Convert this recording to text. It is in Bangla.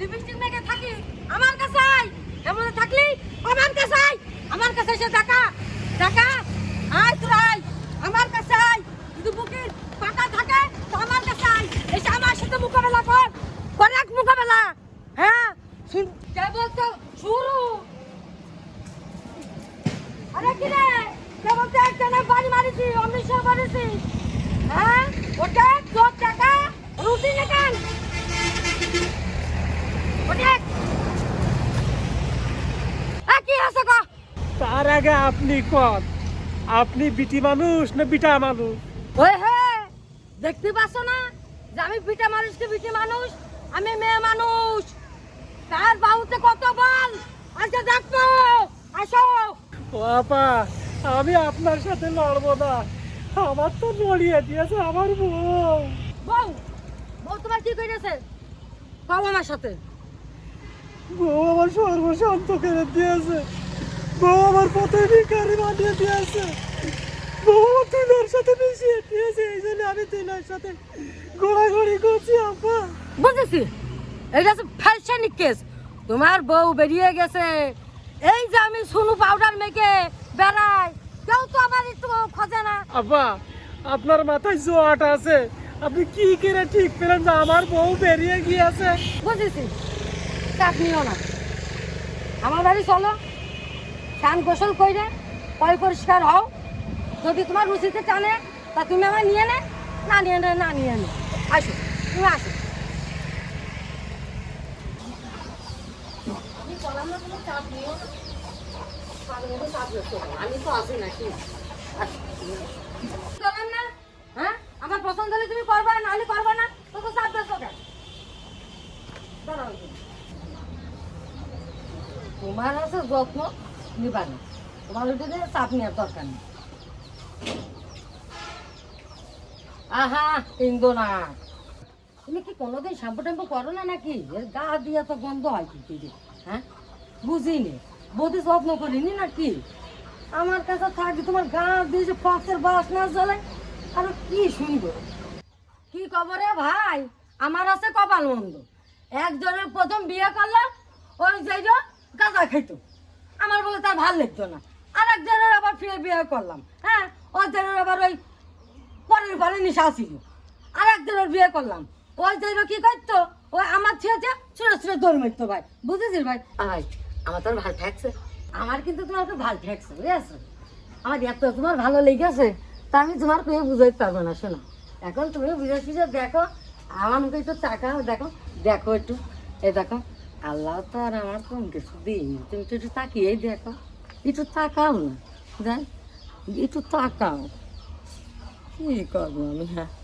লিপস্টিক মেখে থাকি, আমার কাছে আয়। এমন থাকলি, আমার কাছে আয়। আমার কাছে এসে দেখা দেখা, আয় তোর আয়। আমার কাছে আয়। যদি বুকের পাকা থাকে, তো আমার কাছে আয়। এসে আমার সাথে মোকাবেলা কর। করে এক মোকাবেলা। হ্যাঁ শুন। কে বলতো শুরু। আরে কি রে? কে বলতে একজনে বাড়ি মারিছি, অমৃতসর মারিছি। হ্যাঁ ওটা তোর টাকা, রুটি নেকান ওটা আ, কি আছে গো তার আগে আপনি কন আপনি বিটি মানুষ না বিটা মানুষ? ওই হে দেখতে পাচ্ছ না যে আমি বিটা মানুষকে বিটি মানুষ? আমি মেয়ে মানুষ। তার বাহুতে কত বল? আজকে দেখব। আসো। আপা আমি আপনার সাথে লড়বো না। আমার তো লড়িয়ে দিয়েছে আমার বউ। বউ বউ তোমার কি করেছে বাবা আমার সাথে। বউ আমার সর্বশান্ত করে দিয়েছে। আমার পথে ভিকারি বানিয়ে দিয়েছে বউ আমার তুলার সাথে মিশিয়ে দিয়েছে এই জন্য আমি তুলার সাথে ঘোরাঘুরি করছি আপা বুঝেছি? এটা হচ্ছে ফ্যাশনিক কেস। তোমার বউ বেরিয়ে গেছে। এই যে আমি সুনু পাউডার মেখে বেড়াই কেউ তো আবার একটু খোঁজে না। আপা আপনার মাথায় জোয়াট আছে। আপনি কি করে ঠিক পেলেন যে আমার বউ বেরিয়ে গিয়েছে? বুঝেছি। চাপ নিও না। আমার বাড়ি চলো। স্নান গোসল করে পয় পরিষ্কার হও। যদি তোমার রুচিতে টানে তা তুমি আমার নিয়ে নে না নিয়ে নে না নিয়ে নে। আসো তুমি আসো। আমি না তো নাকি? হ্যাঁ? আমার পছন্দ হলে তুমি করবা না হলে করবা না। তো তো চাপ কেন? তোমার আছে যত্ন নিবা না। তোমার ওইটা দিয়ে চাপ নেওয়ার দরকার নেই। আহা ইন্দো না। তুমি কি কোনোদিন শ্যাম্পু ট্যাম্পু করো না নাকি? এর গা দিয়ে তো গন্ধ হয় কি হ্যাঁ? বুঝিনি। বৌদি যত্ন করিনি নাকি? আমার কাছে থাকি তোমার গা দিয়ে যে ফক্সের বাসনা জ্বলে, আর কি সুন্দর কি খবরে ভাই? আমার আছে কপাল মন্দ একজনের প্রথম বিয়ে করলাম ওই যাই গাঁজা খাইতো। আমার বলে তার ভালো লাগতো না। আর একজনের আবার ফিরে বিয়ে করলাম হ্যাঁ? ওই জনের আবার ওই পরের ঘরে নিশা ছিল। আর একজনের বিয়ে করলাম। ওই যাই কি করতো? ওই আমার ছেলে ছোট ছোট দৌড় মারতো ভাই। বুঝেছিস ভাই? ভাই আমার তোর ভালো ঠেকছে। আমার কিন্তু তোমার খুব ভালো ঠেকছে বুঝেছ? আমার এত তোমার ভালো লেগেছে তা আমি তোমার পেয়ে বুঝাইতে পারব না শোনো। এখন তুমি বুঝেছি যে দেখো আমার মুখে একটু তাকাও দেখো। দেখো একটু এ দেখো। আল্লাহ তো আর আমার কম কিছু দিইনি তুমি তো একটু তাকিয়েই দেখো। একটু তাকাও না। দেখ, একটু তাকাও। কি করব আমি হ্যাঁ?